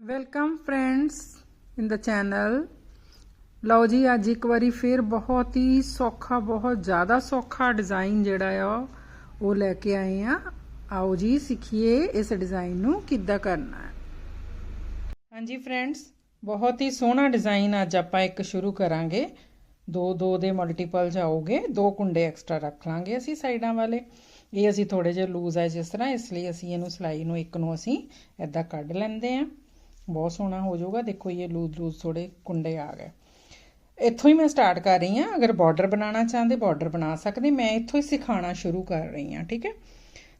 Welcome friends in the channel ਲਓ ਜੀ, ਅੱਜ ਇੱਕ ਵਾਰੀ ਫਿਰ ਬਹੁਤ ਹੀ ਸੌਖਾ, ਬਹੁਤ ਜ਼ਿਆਦਾ ਸੌਖਾ ਡਿਜ਼ਾਈਨ ਜਿਹੜਾ ਆ, ਉਹ ਲੈ ਕੇ ਆਏ ਆ। ਆਓ ਜੀ, ਸਿੱਖੀਏ ਇਸ ਡਿਜ਼ਾਈਨ ਨੂੰ ਕਿੱਦਾਂ ਕਰਨਾ ਹੈ। ਹਾਂਜੀ ਫਰੈਂਡਸ ਬਹੁਤ ਹੀ ਸੋਹਣਾ ਡਿਜ਼ਾਈਨ ਅੱਜ ਆਪਾਂ ਇੱਕ ਸ਼ੁਰੂ ਕਰਾਂਗੇ। ਦੋ ਦੋ ਦੇ ਮਲਟੀਪਲ ਜਾਓਗੇ, ਦੋ ਕੁੰਡੇ ਐਕਸਟਰਾ ਰੱਖ ਲਾਂਗੇ ਅਸੀਂ ਸਾਈਡਾਂ ਵਾਲੇ। ਇਹ ਅਸੀਂ ਥੋੜੇ ਜਿਹਾ ਲੂਜ਼ ਹੈ ਜਿਸ ਤਰ੍ਹਾਂ, ਇਸ ਲਈ ਅਸੀਂ ਇਹਨੂੰ ਸਲਾਈ ਨੂੰ ਇੱਕ ਨੂੰ ਅਸੀਂ ਐਦਾਂ ਕੱਢ ਲੈਂਦੇ ਆ ਬਹੁਤ ਸੋਹਣਾ ਹੋ ਜਾਊਗਾ। ਦੇਖੋ ਇਹ ਲੂਜ਼ ਲੂਜ਼ ਥੋੜੇ ਕੁੰਡੇ ਆ ਗਏ। ਇੱਥੋਂ ਹੀ ਮੈਂ ਸਟਾਰਟ ਕਰ ਰਹੀ ਹਾਂ। ਅਗਰ ਬਾਰਡਰ ਬਣਾਉਣਾ ਚਾਹੁੰਦੇ ਬਾਰਡਰ ਬਣਾ ਸਕਦੇ। ਮੈਂ ਇੱਥੋਂ ਹੀ ਸਿਖਾਉਣਾ ਸ਼ੁਰੂ ਕਰ ਰਹੀ ਹਾਂ, ਠੀਕ ਹੈ?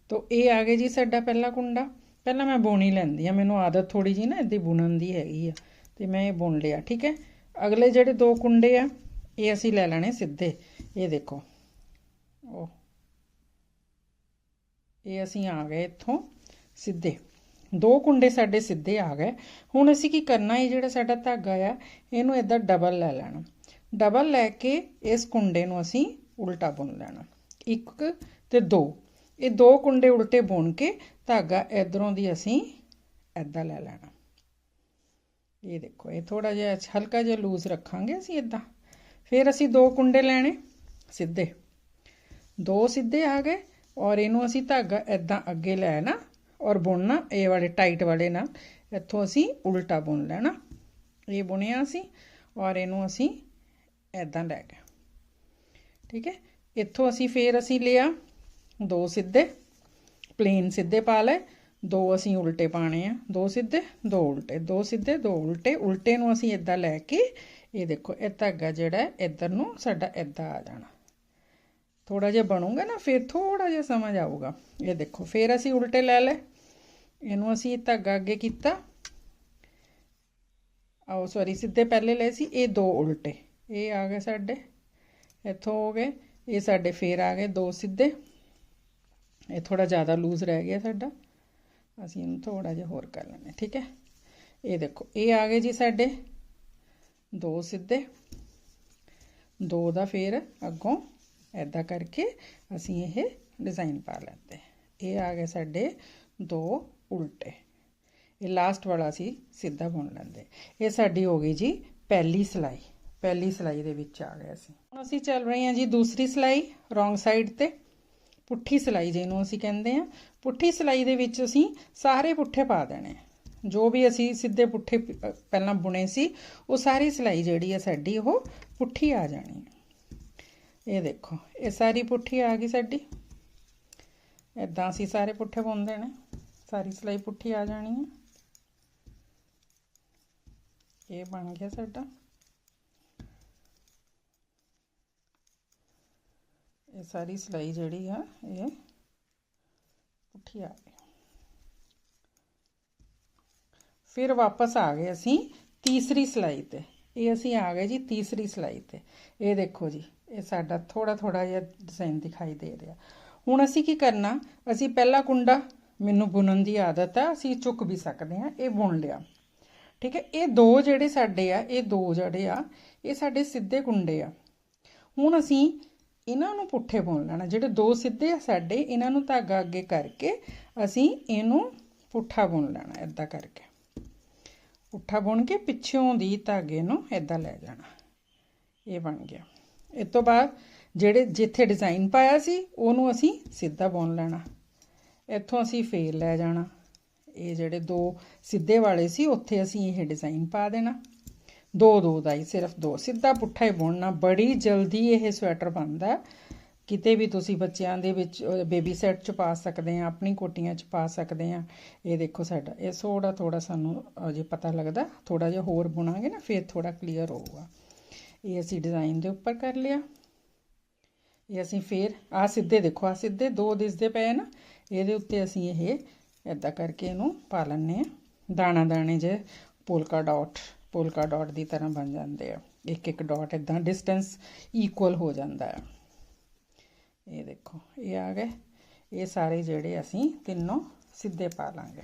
ਤੋ ਇਹ ਆ ਗਏ ਜੀ ਸਾਡਾ ਪਹਿਲਾ ਕੁੰਡਾ। ਪਹਿਲਾਂ ਮੈਂ ਬੁਣੀ ਲੈਂਦੀ ਆ ਮੈਨੂੰ ਆਦਤ ਥੋੜੀ ਜੀ ਨਾ ਇਦਾਂ ਬੁਣਨ ਦੀ ਹੈਗੀ ਆ। ਤੇ ਮੈਂ ਇਹ ਬੁਣ ਲਿਆ, ਠੀਕ ਹੈ? ਅਗਲੇ ਜਿਹੜੇ ਦੋ ਕੁੰਡੇ ਆ, ਇਹ ਅਸੀਂ ਲੈ ਲੈਣੇ ਸਿੱਧੇ। ਇਹ ਦੇਖੋ। ਉਹ ਇਹ ਅਸੀਂ ਆ ਗਏ ਇੱਥੋਂ ਸਿੱਧੇ। ਦੋ ਕੁੰਡੇ ਸਾਡੇ ਸਿੱਧੇ ਆ ਗਏ। ਹੁਣ ਅਸੀਂ ਕੀ ਕਰਨਾ, ਇਹ ਜਿਹੜਾ ਸਾਡਾ ਧਾਗਾ ਆ, ਇਹਨੂੰ ਇਦਾਂ ਡਬਲ ਲੈ ਲੈਣਾ। ਡਬਲ ਲੈ ਕੇ ਇਸ ਕੁੰਡੇ ਨੂੰ ਅਸੀਂ ਉਲਟਾ ਬੁਣ ਲੈਣਾ। ਇੱਕ ਤੇ ਦੋ। ਇਹ ਦੋ ਕੁੰਡੇ ਉਲਟੇ ਬੁਣ ਕੇ ਧਾਗਾ ਇਧਰੋਂ ਦੀ ਅਸੀਂ ਇਦਾਂ ਲੈ ਲੈਣਾ। ਇਹ ਦੇਖੋ, ਇਹ ਥੋੜਾ ਜਿਹਾ ਹਲਕਾ ਜਿਹਾ ਲੂਜ਼ ਰੱਖਾਂਗੇ ਅਸੀਂ ਇਦਾਂ ਫਿਰ ਅਸੀਂ ਦੋ ਕੁੰਡੇ ਲੈਣੇ ਸਿੱਧੇ। ਦੋ ਸਿੱਧੇ ਆ ਗਏ ਔਰ ਇਹਨੂੰ ਅਸੀਂ ਧਾਗਾ ਇਦਾਂ ਅੱਗੇ ਲੈ ਨਾ ਔਰ ਬੁਣਨਾ, ਇਹ ਵਾਲੇ ਟਾਈਟ ਵਾਲੇ ਨਾਲ ਇੱਥੋਂ ਅਸੀਂ ਉਲਟਾ ਬੁਣ ਲੈਣਾ। ਇਹ ਬੁਣਿਆ ਅਸੀਂ ਔਰ ਇਹਨੂੰ ਅਸੀਂ ਇਦਾਂ ਲੈ ਗਏ। ਠੀਕ ਹੈ? ਇੱਥੋਂ ਅਸੀਂ ਫੇਰ ਅਸੀਂ ਲਿਆ, ਦੋ ਸਿੱਧੇ ਪਲੇਨ ਸਿੱਧੇ ਪਾ ਲਏ, ਦੋ ਅਸੀਂ ਉਲਟੇ ਪਾਣੇ ਆ, ਦੋ ਸਿੱਧੇ, ਦੋ ਉਲਟੇ, ਦੋ ਸਿੱਧੇ, ਦੋ ਉਲਟੇ ਉਲਟੇ ਨੂੰ ਅਸੀਂ ਇਦਾਂ ਲੈ ਕੇ, ਇਹ ਦੇਖੋ, ਇਹ ਧਾਗਾ ਜਿਹੜਾ ਇੱਧਰ ਨੂੰ ਸਾਡਾ ਇਦਾਂ ਆ ਜਾਣਾ। ਥੋੜਾ ਜਿਹਾ ਬਣੂਗਾ ਨਾ, ਫਿਰ ਥੋੜਾ ਜਿਹਾ ਸਮਝ ਆਊਗਾ ਇਹ ਦੇਖੋ, ਫਿਰ ਅਸੀਂ ਉਲਟੇ ਲੈ ਲੈ ਇਹਨੂੰ ਅਸੀਂ ਧਾਗਾ ਅੱਗੇ ਕੀਤਾ। ਆਓ ਸੌਰੀ ਸਿੱਧੇ ਪਹਿਲੇ ਲਏ ਸੀ। ਇਹ ਦੋ ਉਲਟੇ। ਇਹ ਆ ਗਏ ਸਾਡੇ। ਇੱਥੋਂ ਹੋ ਗਏ। ਇਹ ਸਾਡੇ ਫੇਰ ਆ ਗਏ ਦੋ ਸਿੱਧੇ। ਇਹ ਥੋੜਾ ਜ਼ਿਆਦਾ ਲੂਜ਼ ਰਹਿ ਗਿਆ ਸਾਡਾ। ਅਸੀਂ ਇਹਨੂੰ ਥੋੜਾ ਜਿਹਾ ਹੋਰ ਕਰ ਲੈਣੇ ਠੀਕ ਹੈ? ਇਹ ਦੇਖੋ, ਇਹ ਆ ਗਏ ਜੀ ਸਾਡੇ ਦੋ ਸਿੱਧੇ। ਦੋ ਦਾ ਫੇਰ ਅੱਗੋਂ। ਐਦਾਂ ਕਰਕੇ ਅਸੀਂ ਇਹ ਡਿਜ਼ਾਈਨ ਪਾ ਲੈਂਦੇ ਇਹ ਆ ਗਏ ਸਾਡੇ ਦੋ ਉਲਟੇ। ਇਹ ਲਾਸਟ ਵਾਲਾ ਸੀ ਸਿੱਧਾ ਬੁਣ ਲੈਂਦੇ ਇਹ ਸਾਡੀ ਹੋ ਗਈ ਜੀ ਪਹਿਲੀ ਸਿਲਾਈ। ਪਹਿਲੀ ਸਿਲਾਈ ਦੇ ਵਿੱਚ ਆ ਗਿਆ ਸੀ ਹੁਣ ਅਸੀਂ ਚੱਲ ਰਹੇ ਹਾਂ ਜੀ ਦੂਸਰੀ ਸਿਲਾਈ ਰੋਂਗ ਸਾਈਡ ਤੇ। ਪੁੱਠੀ ਸਿਲਾਈ ਜਿਹਨੂੰ ਅਸੀਂ ਕਹਿੰਦੇ ਆ ਪੁੱਠੀ ਸਿਲਾਈ ਦੇ ਵਿੱਚ ਅਸੀਂ ਸਾਰੇ ਪੁੱਠੇ ਪਾ ਦੇਣੇ ਜੋ ਵੀ ਅਸੀਂ ਸਿੱਧੇ ਪੁੱਠੇ ਪਹਿਲਾਂ ਬੁਣੇ ਸੀ, ਉਹ ਸਾਰੀ ਸਿਲਾਈ ਜਿਹੜੀ ਹੈ ਸਾਡੀ, ਉਹ ਪੁੱਠੀ ਆ ਜਾਣੀ ਹੈ ਇਹ ਦੇਖੋ, ਇਹ ਸਾਰੀ ਪੁੱਠੀ ਆ ਗਈ ਸਾਡੀ। ਇਦਾਂ ਅਸੀਂ ਸਾਰੇ ਪੁੱਠੇ ਪਾਉਂਦੇ ਨੇ ਸਾਰੀ ਸਲਾਈ ਪੁੱਠੀ ਆ ਜਾਣੀ ਹੈ। ਇਹ ਬਣ ਗਿਆ ਸਾਡਾ। ਇਹ ਸਾਰੀ ਸਲਾਈ ਜਿਹੜੀ ਆ, ਇਹ ਪੁੱਠੀ ਆ ਗਈ। ਫਿਰ ਵਾਪਸ ਆ ਗਏ ਅਸੀਂ ਤੀਸਰੀ ਸਲਾਈ ਤੇ। ਇਹ ਅਸੀਂ ਆ ਗਏ ਜੀ ਤੀਸਰੀ ਸਲਾਈ ਤੇ। ਇਹ ਦੇਖੋ ਜੀ, ਇਹ ਸਾਡਾ ਥੋੜਾ ਥੋੜਾ ਜਿਹਾ ਡਿਜ਼ਾਈਨ ਦਿਖਾਈ ਦੇ ਰਿਹਾ। ਹੁਣ ਅਸੀਂ ਕੀ ਕਰਨਾ, ਅਸੀਂ ਪਹਿਲਾ ਕੁੰਡਾ, ਮੈਨੂੰ ਬੁਣਨ ਦੀ ਆਦਤ ਆ, ਅਸੀਂ ਚੁੱਕ ਵੀ ਸਕਦੇ ਆ ਇਹ ਬੁਣ ਲਿਆ। ਠੀਕ ਹੈ, ਇਹ ਦੋ ਜਿਹੜੇ ਸਾਡੇ ਆ, ਇਹ ਦੋ ਜਿਹੜੇ ਆ, ਇਹ ਸਾਡੇ ਸਿੱਧੇ ਕੁੰਡੇ ਆ। ਹੁਣ ਅਸੀਂ ਇਹਨਾਂ ਨੂੰ ਪੁੱਠੇ ਬੁਣ ਲੈਣਾ, ਜਿਹੜੇ ਦੋ ਸਿੱਧੇ ਆ ਸਾਡੇ, ਇਹਨਾਂ ਨੂੰ ਧਾਗਾ ਅੱਗੇ ਕਰਕੇ ਅਸੀਂ ਇਹਨੂੰ ਪੁੱਠਾ ਬੁਣ ਲੈਣਾ ਇਦਾਂ ਕਰਕੇ। ਪੁੱਠਾ ਬੁਣ ਕੇ ਪਿੱਛੋਂ ਦੀ ਧਾਗੇ ਨੂੰ ਇਦਾਂ ਲੈ ਜਾਣਾ। ਇਹ ਬਣ ਗਿਆ। ਇਸ ਤੋਂ ਬਾਅਦ ਜਿਹੜੇ ਜਿੱਥੇ ਡਿਜ਼ਾਈਨ ਪਾਇਆ ਸੀ, ਉਹਨੂੰ ਅਸੀਂ ਸਿੱਧਾ ਬੁਣ ਲੈਣਾ। ਇੱਥੋਂ ਅਸੀਂ ਫੇਰ ਲੈ ਜਾਣਾ। ਇਹ ਜਿਹੜੇ ਦੋ ਸਿੱਧੇ ਵਾਲੇ ਸੀ, ਉੱਥੇ ਅਸੀਂ ਇਹ ਡਿਜ਼ਾਈਨ ਪਾ ਦੇਣਾ। ਦੋ ਦੋ ਦਾ ਹੀ, ਸਿਰਫ ਦੋ ਸਿੱਧਾ ਪੁੱਠਾ ਹੀ ਬੁਣਨਾ। ਬੜੀ ਜਲਦੀ ਇਹ ਸਵੈਟਰ ਬਣਦਾ। ਕਿਤੇ ਵੀ ਤੁਸੀਂ ਬੱਚਿਆਂ ਦੇ ਵਿੱਚ ਬੇਬੀ ਸੈੱਟ ਚ ਪਾ ਸਕਦੇ ਆ ਆਪਣੀ ਕੋਟੀਆਂ ਚ ਪਾ ਸਕਦੇ ਆ ਇਹ ਦੇਖੋ ਸਾਡਾ, ਇਹ ਥੋੜਾ ਥੋੜਾ ਸਾਨੂੰ ਅਜੇ ਪਤਾ ਲੱਗਦਾ। ਥੋੜਾ ਜਿਹਾ ਹੋਰ ਬੁਣਾਂਗੇ ਨਾ, ਫਿਰ ਥੋੜਾ ਕਲੀਅਰ ਹੋਊਗਾ। ਇਹ ਅਸੀਂ ਡਿਜ਼ਾਈਨ ਦੇ ਉੱਪਰ ਕਰ ਲਿਆ। ਇਹ ਅਸੀਂ ਫਿਰ ਆ ਸਿੱਧੇ ਦੇਖੋ ਆ ਸਿੱਧੇ ਦੋ ਦਿਸਦੇ ਪਏ ਨਾ। ਇਹਦੇ ਉੱਤੇ ਅਸੀਂ ਇਹ ਇਦਾਂ ਕਰਕੇ ਇਹਨੂੰ ਪਾ ਲੈਣੇ ਆ ਦਾਣਾ ਦਾਣੇ ਜੇ ਪੋਲਕਾ ਡਾਟ ਪੋਲਕਾ ਡਾਟ ਦੀ ਤਰ੍ਹਾਂ ਬਣ ਜਾਂਦੇ ਆ। ਇੱਕ ਇੱਕ ਡਾਟ ਇਦਾਂ ਡਿਸਟੈਂਸ ਇਕੁਅਲ ਹੋ ਜਾਂਦਾ ਹੈ ਇਹ ਦੇਖੋ, ਇਹ ਆ ਗਏ। ਇਹ ਸਾਰੇ ਜਿਹੜੇ ਅਸੀਂ ਤਿੰਨੋਂ ਸਿੱਧੇ ਪਾ ਲਾਂਗੇ।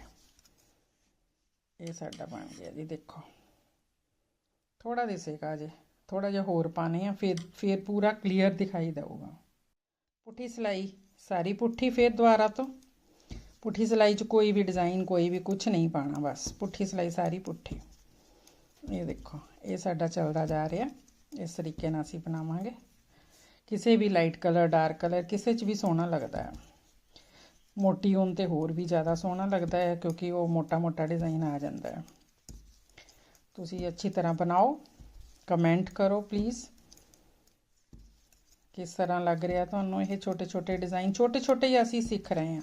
ਇਹ ਸਾਡਾ ਬਣ ਗਿਆ ਜੀ, ਦੇਖੋ। ਥੋੜਾ ਦਿਸੇਗਾ ਜੇ ਥੋੜਾ ਜਿਹਾ ਹੋਰ ਪਾਣੇ ਆ, ਫਿਰ ਫਿਰ ਪੂਰਾ ਕਲੀਅਰ ਦਿਖਾਈ ਦੇਊਗਾ। ਪੁੱਠੀ ਸਲਾਈ, ਸਾਰੀ ਪੁੱਠੀ ਫਿਰ ਦੁਬਾਰਾ ਤੋਂ। ਪੁੱਠੀ ਸਿਲਾਈ 'ਚ ਕੋਈ ਵੀ ਡਿਜ਼ਾਈਨ ਕੋਈ ਵੀ ਕੁਝ ਨਹੀਂ ਪਾਣਾ ਬਸ ਪੁੱਠੀ ਸਿਲਾਈ ਸਾਰੀ ਪੁੱਠੀ। ਇਹ ਦੇਖੋ, ਇਹ ਸਾਡਾ ਚੱਲਦਾ ਜਾ ਰਿਹਾ। ਇਸ ਤਰੀਕੇ ਨਾਲ ਅਸੀਂ ਬਣਾਵਾਂਗੇ। ਕਿਸੇ ਵੀ ਲਾਈਟ ਕਲਰ ਡਾਰਕ ਕਲਰ ਕਿਸੇ 'ਚ ਵੀ ਸੋਹਣਾ ਲੱਗਦਾ ਹੈ। ਮੋਟੀ ਹੋਣ ਤੇ ਹੋਰ ਵੀ ਜ਼ਿਆਦਾ ਸੋਹਣਾ ਲੱਗਦਾ ਹੈ ਕਿਉਂਕਿ ਉਹ ਮੋਟਾ ਮੋਟਾ ਡਿਜ਼ਾਈਨ ਆ ਜਾਂਦਾ ਹੈ। ਤੁਸੀਂ ਅੱਛੀ ਤਰ੍ਹਾਂ ਬਣਾਓ ਕਮੈਂਟ ਕਰੋ ਪਲੀਜ਼ ਕਿਸ ਤਰ੍ਹਾਂ ਲੱਗ ਰਿਹਾ ਤੁਹਾਨੂੰ ਇਹ ਛੋਟੇ ਛੋਟੇ ਡਿਜ਼ਾਈਨ ਛੋਟੇ ਛੋਟੇ ਹੀ ਅਸੀਂ ਸਿੱਖ ਰਹੇ ਹਾਂ।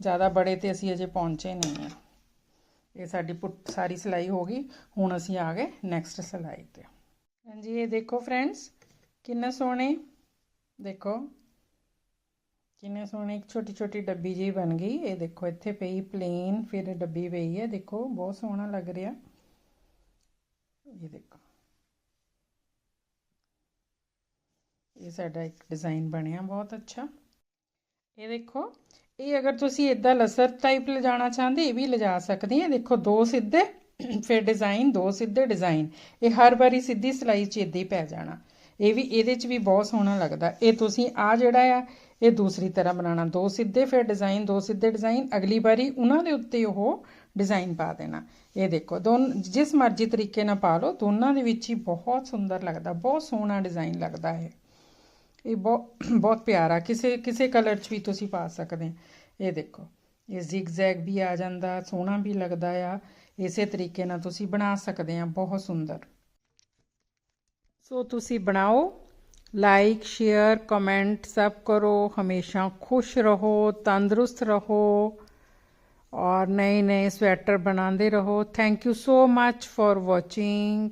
ਜ਼ਿਆਦਾ ਬੜੇ ਤੇ ਅਸੀਂ ਅਜੇ ਪਹੁੰਚੇ ਨਹੀਂ ਹਾਂ। ਇਹ ਸਾਡੀ ਪੁੱਟ ਸਾਰੀ ਸਿਲਾਈ ਹੋ ਗਈ। ਹੁਣ ਅਸੀਂ ਆ ਗਏ ਨੈਕਸਟ ਸਿਲਾਈ ਤੇ। ਹਾਂਜੀ, ਇਹ ਦੇਖੋ ਫਰੈਂਡਸ ਕਿੰਨੇ ਸੋਹਣੇ। ਦੇਖੋ ਕਿੰਨੇ ਸੋਹਣੇ ਇੱਕ ਛੋਟੀ ਛੋਟੀ ਡੱਬੀ ਜੀ ਬਣ ਗਈ, ਇਹ ਦੇਖੋ ਇੱਥੇ ਪਈ ਪਲੇਨ ਫਿਰ ਡੱਬੀ ਪਈ ਹੈ, ਦੇਖੋ ਬਹੁਤ ਸੋਹਣਾ ਲੱਗ ਰਿਹਾ। ਇਹ ਦੇਖੋ। ਇਹ ਸਾਡਾ ਇੱਕ ਡਿਜ਼ਾਈਨ ਬਣਿਆ ਬਹੁਤ ਅੱਛਾ। ਇਹ ਦੇਖੋ, ਇਹ ਅਗਰ ਤੁਸੀਂ ਇਦਾਂ ਲਸਰ ਟਾਈਪ ਲਿਜਾਣਾ ਚਾਹੁੰਦੇ, ਇਹ ਵੀ ਲਿਜਾ ਸਕਦੇ ਆ ਦੇਖੋ, ਦੋ ਸਿੱਧੇ, ਫਿਰ ਡਿਜ਼ਾਈਨ ਦੋ ਸਿੱਧੇ ਡਿਜ਼ਾਈਨ ਇਹ ਹਰ ਵਾਰੀ ਸਿੱਧੀ ਸਿਲਾਈ 'ਚ ਇਦਾਂ ਹੀ ਪੈ ਜਾਣਾ। ਇਹ ਵੀ, ਇਹਦੇ 'ਚ ਵੀ ਬਹੁਤ ਸੋਹਣਾ ਲੱਗਦਾ। ਇਹ ਤੁਸੀਂ ਆ ਜਿਹੜਾ ਆ, ਇਹ ਦੂਸਰੀ ਤਰ੍ਹਾਂ ਬਣਾਉਣਾ। ਦੋ ਸਿੱਧੇ ਫਿਰ ਡਿਜ਼ਾਈਨ ਦੋ ਸਿੱਧੇ ਡਿਜ਼ਾਈਨ ਅਗਲੀ ਵਾਰੀ ਉਹਨਾਂ ਦੇ ਉੱਤੇ ਉਹ ਡਿਜ਼ਾਈਨ ਪਾ ਦੇਣਾ। ਇਹ ਦੇਖੋ, ਦੋਨ, ਜਿਸ ਮਰਜ਼ੀ ਤਰੀਕੇ ਨਾਲ ਪਾ ਲਓ, ਦੋਨਾਂ ਦੇ ਵਿੱਚ ਹੀ ਬਹੁਤ ਸੁੰਦਰ ਲੱਗਦਾ, ਬਹੁਤ ਸੋਹਣਾ ਡਿਜ਼ਾਈਨ ਲੱਗਦਾ ਹੈ ਇਹ ਬਹੁਤ ਬਹੁਤ ਪਿਆਰਾ, ਕਿਸੇ ਕਿਸੇ ਕਲਰ 'ਚ ਵੀ ਤੁਸੀਂ ਪਾ ਸਕਦੇ ਇਹ ਦੇਖੋ, ਇਹ ਜ਼ਿਗਜ਼ੈਗ ਵੀ ਆ ਜਾਂਦਾ, ਸੋਹਣਾ ਵੀ ਲੱਗਦਾ ਆ। ਇਸੇ ਤਰੀਕੇ ਨਾਲ ਤੁਸੀਂ ਬਣਾ ਸਕਦੇ ਆ, ਬਹੁਤ ਸੁੰਦਰ। ਸੋ ਤੁਸੀਂ ਬਣਾਓ ਲਾਈਕ ਸ਼ੇਅਰ ਕਮੈਂਟ ਸਭ ਕਰੋ ਹਮੇਸ਼ਾ ਖੁਸ਼ ਰਹੋ ਤੰਦਰੁਸਤ ਰਹੋ और नए नए स्वेटर बनाते रहो thank you so much for watching